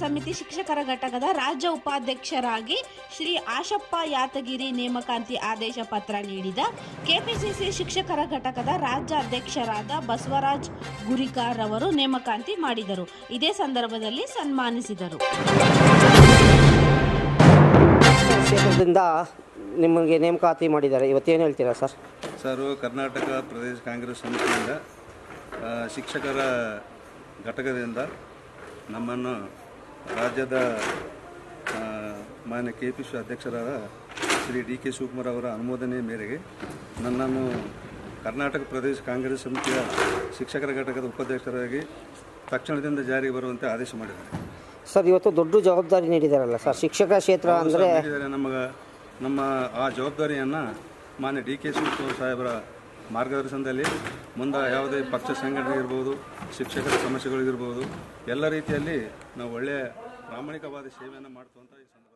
ಸಮಿತಿ ಶಿಕ್ಷಕರ ಘಟಕದ ರಾಜ್ಯ ಉಪಾಧ್ಯಕ್ಷರಾಗಿ ಶ್ರೀ ಆಶಪ್ಪ ಯಾತಗಿರಿ ನೇಮಕಾಂತಿ ಆದೇಶ ಪತ್ರ ನೀಡಿದ ಕೆಪಿಸಿಸಿ ಶಿಕ್ಷಕರ ಘಟಕದ ರಾಜ್ಯ ಅಧ್ಯಕ್ಷರಾದ ಬಸವರಾಜ್ ಗುರಿಕಾರ್ ಅವರು ನೇಮಕಾಂತಿ ಮಾಡಿದರು. ಇದೇ ಸಂದರ್ಭದಲ್ಲಿ ಸನ್ಮಾನಿಸಿದರು. ನಿಮಗೆ ನೇಮಕಾತಿ ಮಾಡಿದ್ದಾರೆ. ಇವತ್ತೇನು ಹೇಳ್ತೀರಾ ಸರ್? ಸರ್ ಕರ್ನಾಟಕ ಪ್ರದೇಶ ಕಾಂಗ್ರೆಸ್ ಸಮಿತಿಯಿಂದ ಶಿಕ್ಷಕರ ಘಟಕದಿಂದ ನಮ್ಮನ್ನು ರಾಜ್ಯದ ಮಾನ್ಯ ಕೆ ಪಿ ಸಿ ಅಧ್ಯಕ್ಷರಾದ ಶ್ರೀ ಡಿ ಕೆ ಶಿವಕುಮಾರ್ ಅವರ ಅನುಮೋದನೆ ಮೇರೆಗೆ ನನ್ನನ್ನು ಕರ್ನಾಟಕ ಪ್ರದೇಶ ಕಾಂಗ್ರೆಸ್ ಸಮಿತಿಯ ಶಿಕ್ಷಕರ ಘಟಕದ ಉಪಾಧ್ಯಕ್ಷರಾಗಿ ತಕ್ಷಣದಿಂದ ಜಾರಿಗೆ ಬರುವಂತೆ ಆದೇಶ ಮಾಡಿದ್ದಾರೆ. ಸರ್ ಇವತ್ತು ದೊಡ್ಡ ಜವಾಬ್ದಾರಿ ನೀಡಿದಾರಲ್ಲ ಸರ್? ಶಿಕ್ಷಕ ಕ್ಷೇತ್ರ ಅಂದರೆ ನಮಗೆ ನಮ್ಮ ಆ ಜವಾಬ್ದಾರಿಯನ್ನು ಮಾನ್ಯ ಡಿ ಕೆ ಶಿವಕುಮಾರ್ ಸಾಹೇಬರ ಮಾರ್ಗದರ್ಶನದಲ್ಲಿ ಮುಂದೆ ಯಾವುದೇ ಪಕ್ಷ ಸಂಘಟನೆ ಇರ್ಬೋದು, ಶಿಕ್ಷಕರ ಸಮಸ್ಯೆಗಳಿಗಿರ್ಬೋದು ಎಲ್ಲ ರೀತಿಯಲ್ಲಿ ನಾವು ಒಳ್ಳೆಯ ಪ್ರಾಮಾಣಿಕವಾದ ಸೇವೆಯನ್ನು ಮಾಡ್ತು ಅಂತ ಈ ಸಂದರ್ಭ